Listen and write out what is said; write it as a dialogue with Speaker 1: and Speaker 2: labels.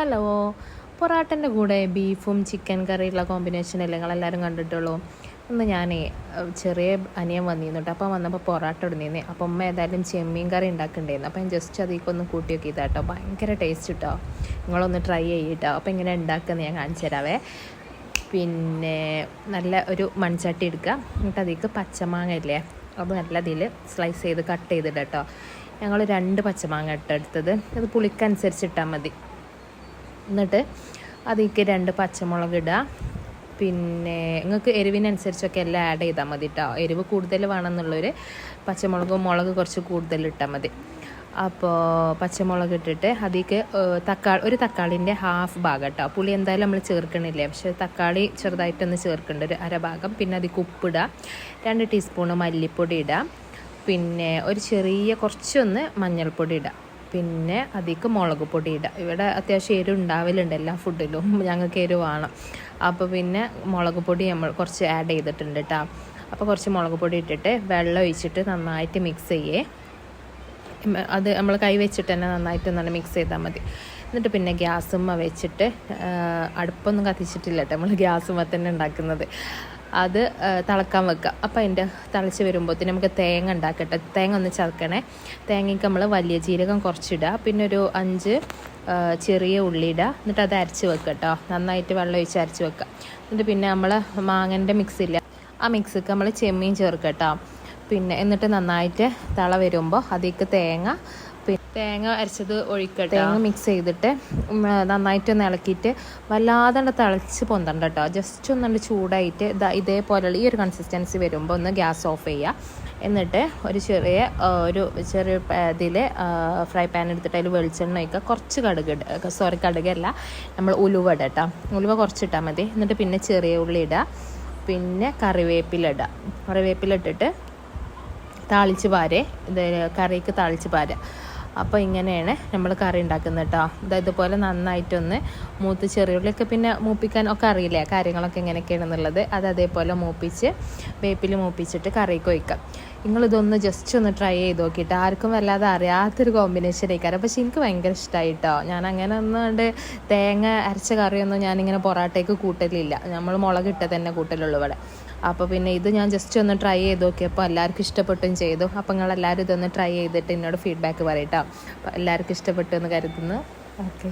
Speaker 1: Hello പൊറാട്ടന്റെ കൂടെ ബീഫും chicken കറിയുള്ള combination അല്ലേ നിങ്ങളെല്ലാവരും കണ്ടിട്ടുള്ളൂ? ഇന്ന് ഞാൻ ചെറിയ അനിയൻ വന്നിരുന്നു കേട്ടോ അപ്പം വന്നപ്പോൾ പൊറാട്ട ഇടുന്നേ അപ്പം അമ്മ ഏതായാലും ചെമ്മീൻ കറി ഉണ്ടാക്കണ്ടായിരുന്നു അപ്പം ഞാൻ ജസ്റ്റ് അതിലേക്കൊന്ന് കൂട്ടി നോക്കി ഇതാട്ടോ ഭയങ്കര ടേസ്റ്റ് കേട്ടോ നിങ്ങളൊന്ന് ട്രൈ ചെയ്യട്ടോ അപ്പം ഇങ്ങനെ ഉണ്ടാക്കുന്നത് ഞാൻ കാണിച്ചു തരാവേ. പിന്നെ നല്ല ഒരു മൺചട്ടി എടുക്കുക. എന്നിട്ട് അതിലേക്ക് പച്ചമാങ്ങ ഇല്ലേ? അപ്പോൾ നല്ല ഇതിൽ സ്ലൈസ് ചെയ്ത് കട്ട് ചെയ്തിട്ടോ ഞങ്ങൾ രണ്ട് പച്ചമാങ്ങ ഇട്ടെടുത്തത് അത് പുളിക്കനുസരിച്ച് ഇട്ടാൽ മതി. എന്നിട്ട് അതിലേക്ക് രണ്ട് പച്ചമുളക് ഇടുക. പിന്നെ നിങ്ങൾക്ക് എരിവിനനുസരിച്ചൊക്കെ എല്ലാം ആഡ് ചെയ്താൽ മതി കേട്ടോ എരിവ് കൂടുതൽ വേണമെന്നുള്ളവർ പച്ചമുളക് മുളക് കുറച്ച് കൂടുതൽ ഇട്ടാൽ മതി. അപ്പോൾ പച്ചമുളക് ഇട്ടിട്ട് അതിലേക്ക് തക്കാളി ഒരു തക്കാളിന്റെ ഹാഫ് ഭാഗം കേട്ടോ പുളി എന്തായാലും നമ്മൾ ചേർക്കണില്ലേ? പക്ഷേ തക്കാളി ചെറുതായിട്ടൊന്ന് ചേർക്കേണ്ട ഒരു അരഭാഗം. പിന്നെ അതിൽ ഉപ്പിടുക രണ്ട് ടീസ്പൂണ് മല്ലിപ്പൊടി ഇടുക പിന്നെ ഒരു ചെറിയ കുറച്ചൊന്ന് മഞ്ഞൾപ്പൊടി ഇടുക പിന്നെ അതിലേക്ക് മുളക് പൊടി ഇടുക ഇവിടെ അത്യാവശ്യം എരിവ് ഉണ്ടാവലുണ്ട് എല്ലാ ഫുഡിലും ഞങ്ങൾക്ക് എരിവാണ് വേണം. അപ്പോൾ പിന്നെ മുളക് പൊടി നമ്മൾ കുറച്ച് ആഡ് ചെയ്തിട്ടുണ്ട് കേട്ടോ അപ്പോൾ കുറച്ച് മുളക് പൊടി ഇട്ടിട്ട് വെള്ളം ഒഴിച്ചിട്ട് നന്നായിട്ട് മിക്സ് ചെയ്യേ. അത് നമ്മൾ കൈ വെച്ചിട്ട് തന്നെ നന്നായിട്ട് നല്ല മിക്സ് ചെയ്താൽ മതി. എന്നിട്ട് പിന്നെ ഗ്യാസുമ്മ വെച്ചിട്ട് അടുപ്പൊന്നും കത്തിച്ചിട്ടില്ല കേട്ടോ നമ്മൾ ഗ്യാസുമ്മ തന്നെ ഉണ്ടാക്കുന്നത്. അത് തിളക്കാൻ വെക്കുക. അപ്പോൾ അതിന്റെ തിളച്ച് വരുമ്പോഴത്തേന് നമുക്ക് തേങ്ങ ഉണ്ടാക്കട്ടെ. തേങ്ങ ഒന്ന് ചതക്കണേ. തേങ്ങയ്ക്ക് നമ്മൾ വലിയ ജീരകം കുറച്ചിടുക. പിന്നെ ഒരു അഞ്ച് ചെറിയ ഉള്ളി എന്നിട്ട് അത് അരച്ച് വെക്കുക കേട്ടോ നന്നായിട്ട് വെള്ളം ഒഴിച്ച് അരച്ച് വെക്കുക. എന്നിട്ട് പിന്നെ നമ്മൾ മാങ്ങന്റെ മിക്സ് ഇല്ല? ആ മിക്സിക്ക് നമ്മൾ ചെമ്മീൻ ചേർക്കട്ടോ കേട്ടോ പിന്നെ എന്നിട്ട് നന്നായിട്ട് തള വരുമ്പോൾ അതിലേക്ക് തേങ്ങ തേങ്ങ അരച്ചത് ഒഴിക്കട്ടെ. തേങ്ങ മിക്സ് ചെയ്തിട്ട് നന്നായിട്ട് ഒന്ന് ഇളക്കിയിട്ട് വല്ലാതെ തിളച്ച് പൊന്തണ്ട കേട്ടോ ജസ്റ്റ് ഒന്നുകൊണ്ട് ചൂടായിട്ട് ഇതാ ഇതേപോലെയുള്ള ഈ ഒരു കൺസിസ്റ്റൻസി വരുമ്പോൾ ഒന്ന് ഗ്യാസ് ഓഫ് ചെയ്യുക എന്നിട്ട് ഒരു ചെറിയ ഒരു ചെറിയ ഇതിൽ ഫ്രൈ പാൻ എടുത്തിട്ട് അതിൽ വെളിച്ചെണ്ണ ഒഴിക്കുക കുറച്ച് കടുക് സോറി കടുകല്ല നമ്മൾ ഉലുവ ഇടുക കേട്ടോ ഉലുവ കുറച്ചിട്ടാൽ മതി. എന്നിട്ട് പിന്നെ ചെറിയ ഉള്ളി ഇടുക പിന്നെ കറിവേപ്പില ഇടുക കറിവേപ്പില ഇട്ടിട്ട് താളിച്ച് പാരേ. ഇത് കറിക്ക് താളിച്ച് പാരുക അപ്പോൾ ഇങ്ങനെയാണ് നമ്മൾ കറി ഉണ്ടാക്കുന്നത് കേട്ടോ അതായത് ഇതുപോലെ നന്നായിട്ടൊന്ന് മൂത്ത് ചെറിയുള്ളിയൊക്കെ പിന്നെ മൂപ്പിക്കാൻ ഒക്കെ അറിയില്ലേ? കാര്യങ്ങളൊക്കെ എങ്ങനെയൊക്കെയാണെന്നുള്ളത്. അത് അതേപോലെ മൂപ്പിച്ച് വേപ്പിൽ മൂപ്പിച്ചിട്ട് കറിക്ക് ഒഴിക്കാം. നിങ്ങളിതൊന്ന് ജസ്റ്റ് ഒന്ന് ട്രൈ ചെയ്ത് നോക്കിയിട്ട് ആർക്കും വല്ലാതെ അറിയാത്തൊരു കോമ്പിനേഷൻ ആയിക്കാരം പക്ഷെ എനിക്ക് ഭയങ്കര ഇഷ്ടമായി കേട്ടോ ഞാൻ അങ്ങനെ ഒന്നുകൊണ്ട് തേങ്ങ അരച്ച കറിയൊന്നും ഞാനിങ്ങനെ പൊറാട്ടയ്ക്ക് കൂട്ടലില്ല. നമ്മൾ മുളക് ഇട്ട തന്നെ കൂട്ടലുള്ളൂ ഇവിടെ. അപ്പോൾ പിന്നെ ഇത് ഞാൻ ജസ്റ്റ് ഒന്ന് ട്രൈ ചെയ്ത് നോക്കിയപ്പോൾ എല്ലാവർക്കും ഇഷ്ടപ്പെട്ടും ചെയ്തു. അപ്പോൾ നിങ്ങൾ എല്ലാവരും ഇതൊന്ന് ട്രൈ ചെയ്തിട്ട് എന്നോട് ഫീഡ്ബാക്ക് പറയട്ടോ എല്ലാവർക്കും ഇഷ്ടപ്പെട്ടു എന്ന് കരുതുന്നു. ഓക്കെ